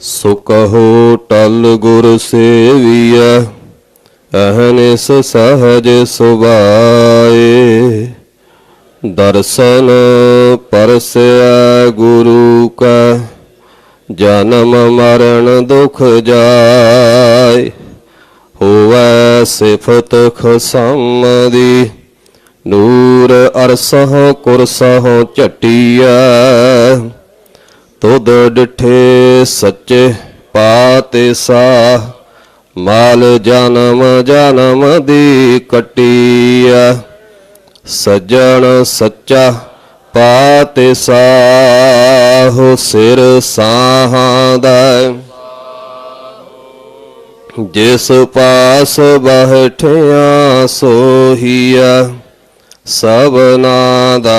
ਸੋ ਕਹੋ ਟਲ ਗੁਰ ਸੇਵੀਐ ਅਹਨਿਸ ਸਹਜ ਸੁਭਾਏ। ਦਰਸ਼ਨ ਪਰਸਿਆ ਗੁਰੂ ਕਾ, ਜਨਮ ਮਰਨ ਦੁਖ ਜਾਏ। ਹੋਵੈ ਸਿਫਤ ਖਸਮ ਦੀ ਨੂਰ ਅਰਸਹ ਕੁਰਸਹ ਝਟਿਆ ਤੁਧ ਡਿਠੇ ਸੱਚੇ ਪਾਤੇ ਸਾ ਮਾਲ ਜਨਮ ਜਨਮ ਦੀ ਕਟਿਆ ਸੱਜਣ ਸੱਚਾ ਪਾਤੇ ਸਾਹੋ, ਸਿਰ ਸਾਹਾਂ ਦਾ ਜਿਸ ਪਾਸ ਬਹਿਠਿਆ ਸੋਹੀਆ ਸਭਨਾ ਦਾ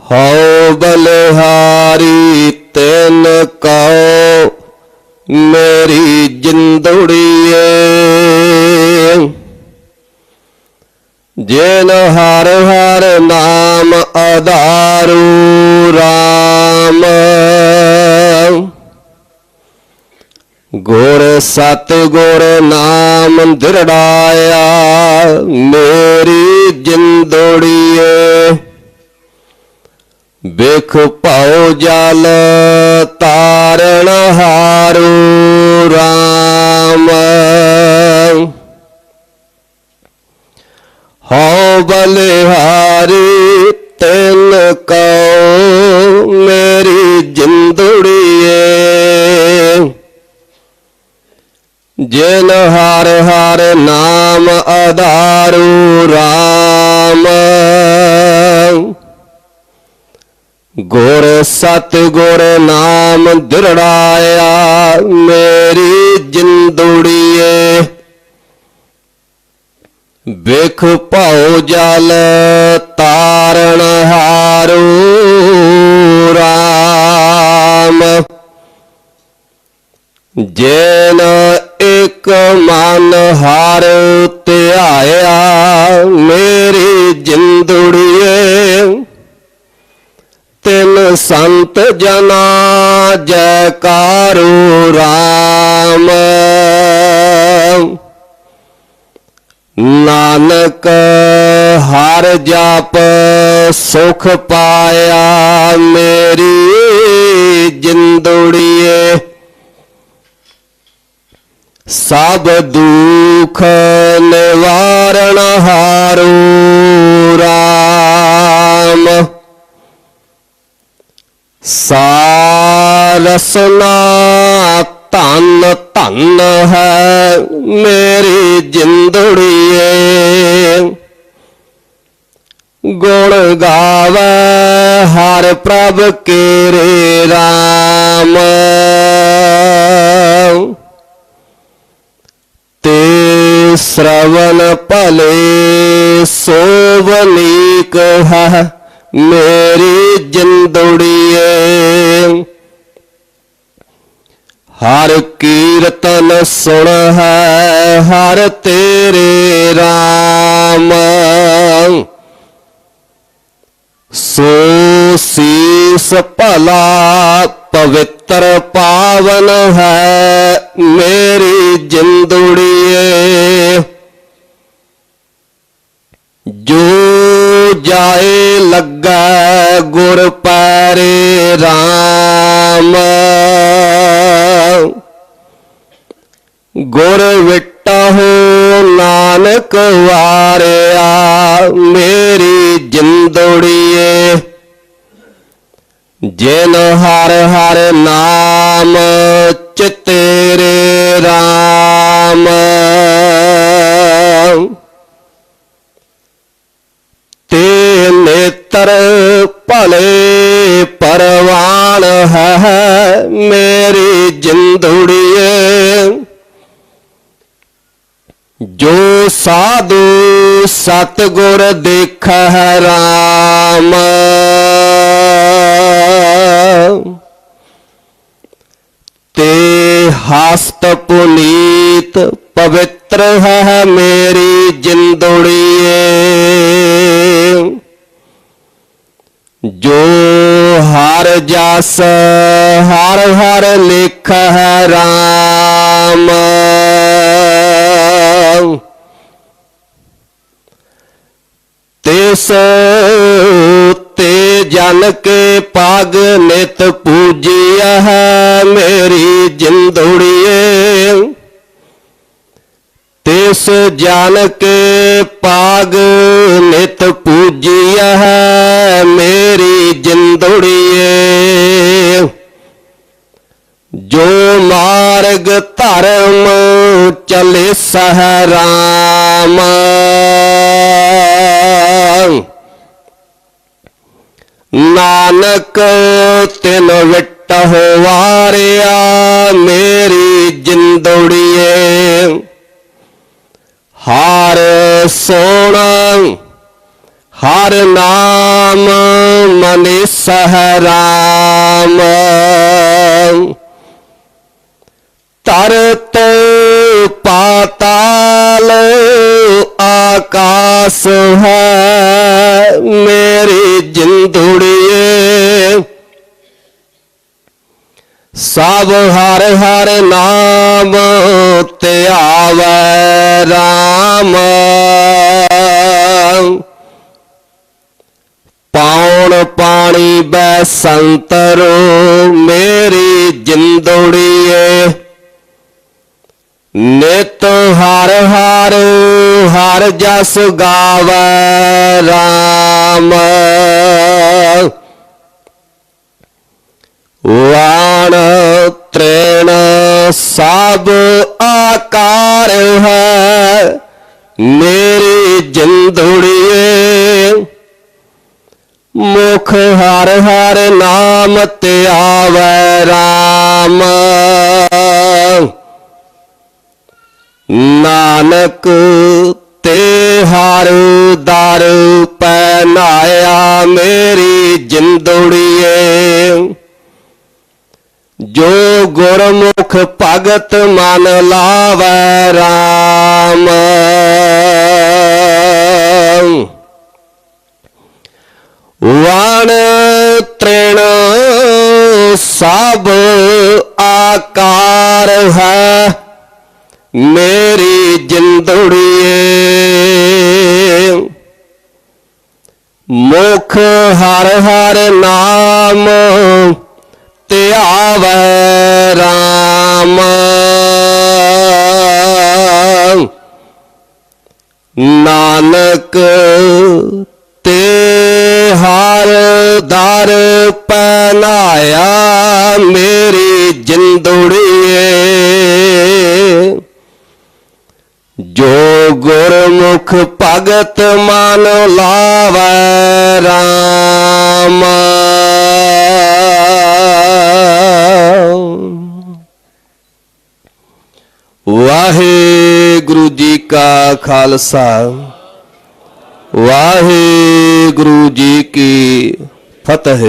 ਹਉ ਬਲਿਹਾਰੀ, ਤੈਨ ਕਉ, ਮੇਰੀ ਜਿੰਦੜੀਏ। ਜਿਨ ਹਰ ਹਰ ਨਾਮ ਆਧਾਰੂ RAM ਗੁਰ ਸਤ ਗੁਰ ਨਾਮ ਦਿਰੜਾਇਆ, ਮੇਰੀ ਜਿੰਦੜੀਏ। ਬਿਖ ਭਉ ਜਲ ਤਾਰਣ ਹਾਰੂ RAM ਹਉ ਬਲਿਹਾਰੀ ਤਿਨ ਕਉ ਮੇਰੀ ਜਿੰਦੜੀਏ। ਜਿਨ ਹਰ ਹਰ ਨਾਮ ਆਧਾਰੂ RAM ਗੁਰ ਸਤ ਗੁਰ ਨਾਮ ਦਿਰੜਾਇਆ, ਮੇਰੀ ਜਿੰਦੜੀਏ। ਬਿਖ ਭਉ ਜਲ ਤਾਰਨ ਹਾਰੂ RAM ਜੇਨ ਇਕ ਮਨ ਹਰ ਧਿਆਇਆ, ਮੇਰੀ ਜਿੰਦੜੀਏ ਤਿਨ ਸੰਤ ਜਨਾ, ਜੈਕਾਰੂ RAM ਨਾਨਕ ਹਰ ਜਪ ਸੁਖ ਪਾਇਆ ਮੇਰੀ ਜਿੰਦੜੀਏ। ਸਭ ਦੁਖ ਨਿਵਾਰਣ ਹਾਰੂ। ਸਾਰਸਨਾ ਧਨ ਧਨ ਹੈ ਮੇਰੀ ਜਿੰਦੜੀਏ। ਗੁਣ ਗਾਵੇ ਹਰ ਪ੍ਰਭ ਕੇਰੇ RAM ਤੇ ਸ਼ਰਵਨ ਭਲੇ ਸੋਵਨੀਕ ਹੈ। ਮੇਰੀ ਜਿੰਦੜੀਏ, ਹਰ ਕੀਰਤਨ ਸੁਣ ਹੈ, ਹਰ ਤੇਰੇ RAM ਸੋ ਸੀਸ ਭਲਾ ਪਵਿੱਤਰ ਪਾਵਨ ਹੈ ਮੇਰੀ ਜਿੰਦੜੀਏ RAM ਗੁਰ ਵਿਟਹੁ ਨਾਨਕ ਵਾਰਿਆ ਮੇਰੀ ਜਿੰਦੜੀਏ। ਜਿਨ ਹਰ ਹਰ ਨਾਮ ਜੋ ਸਾਧੂ ਸਤਗੁਰ ਦੇਖੈ ਰਾਮ। ਤੇ ਹਸਤ ਪੁਨੀਤ ਪਵਿੱਤਰ ਹੈ ਮੇਰੀ ਜਿੰਦੜੀਏ। ਜੋ ਹਰ ਜਸ ਹਰ ਹਰ ਲਿਖ ਹੈ RAM ਤਿਸ ਤੇ ਜਨ ਕੇ ਪਗ ਨਿਤ ਪੂਜੀਆ ਹੈ ਮੇਰੀ ਜਿੰਦੜੀਏ। ਤਿਸ ਜਨ ਕੇ ਪਾਗ ਨਿਤ ਪੂਜੀਆ ਹੈ ਮੇਰੀ ਜਿੰਦੜੀਏ। ਜੋ ਮਾਰਗ ਧਰਮ ਚਲੇ ਸਹਰਾਮ ਨਾਨਕ ਤਿਨ ਵਿਟਹੁ ਵਾਰਿਆ ਮੇਰੀ ਜਿੰਦੜੀਏ। ਹਰ ਸੋਣਾ, ਹਰ ਨਾਮ ਮਨਿ ਸਹਰਾਮ ਤਰਤ ਪਾਤਾਲ ਆਕਾਸ ਹੈ, ਮੇਰੀ ਜਿੰਦੜੀਏ। ਸਭ ਹਰ ਹਰ ਨਾਮ ਧਿਆਵੈ RAM ਪੌਣ ਪਾਣੀ ਬੈ ਸੰਤਰੋ, ਮੇਰੀ ਜਿੰਦੜੀਏ। ਨਿਤ ਹਰ ਹਰ ਹਰ ਜਸ ਗਾਵੈ RAM ਵਾਣ ਤ੍ਰੇਣ ਸਭ ਆਕਾਰ ਹੈ, ਮੇਰੀ ਜਿੰਦੜੀਏ। ਮੁਖ ਹਰ ਹਰ ਨਾਮ ਧਿਆਵੈ RAM ਨਾਨਕ ਤੇ ਹਰ ਦਰ ਪਹਿਨਾਇਆ ਮੇਰੀ ਜਿੰਦੜੀਏ। ਜੋ ਗੁਰਮੁਖ ਭਗਤ ਮਨ ਲਾਵੈ RAM ਵਣ ਤ੍ਰਿਣ ਸਭ ਆਕਾਰ ਹੈ। ਮੇਰੀ ਜਿੰਦੜੀਏ, ਮੁਖ ਹਰ ਹਰ ਨਾਮ ਧਿਆਵੈ RAM ਨਾਨਕ ਤੇ ਹਰ ਦਰ ਪਨਾਇਆ ਮੇਰੀ ਜਿੰਦੜੀਏ। ਗੁਰਮੁਖ ਭਗਤ ਮਨ ਲਾਵੈ RAM ਵਾਹਿਗੁਰੂ ਜੀ ਕਾ ਖਾਲਸਾ ਵਾਹਿਗੁਰੂ ਜੀ ਕੀ ਫਤਿਹ।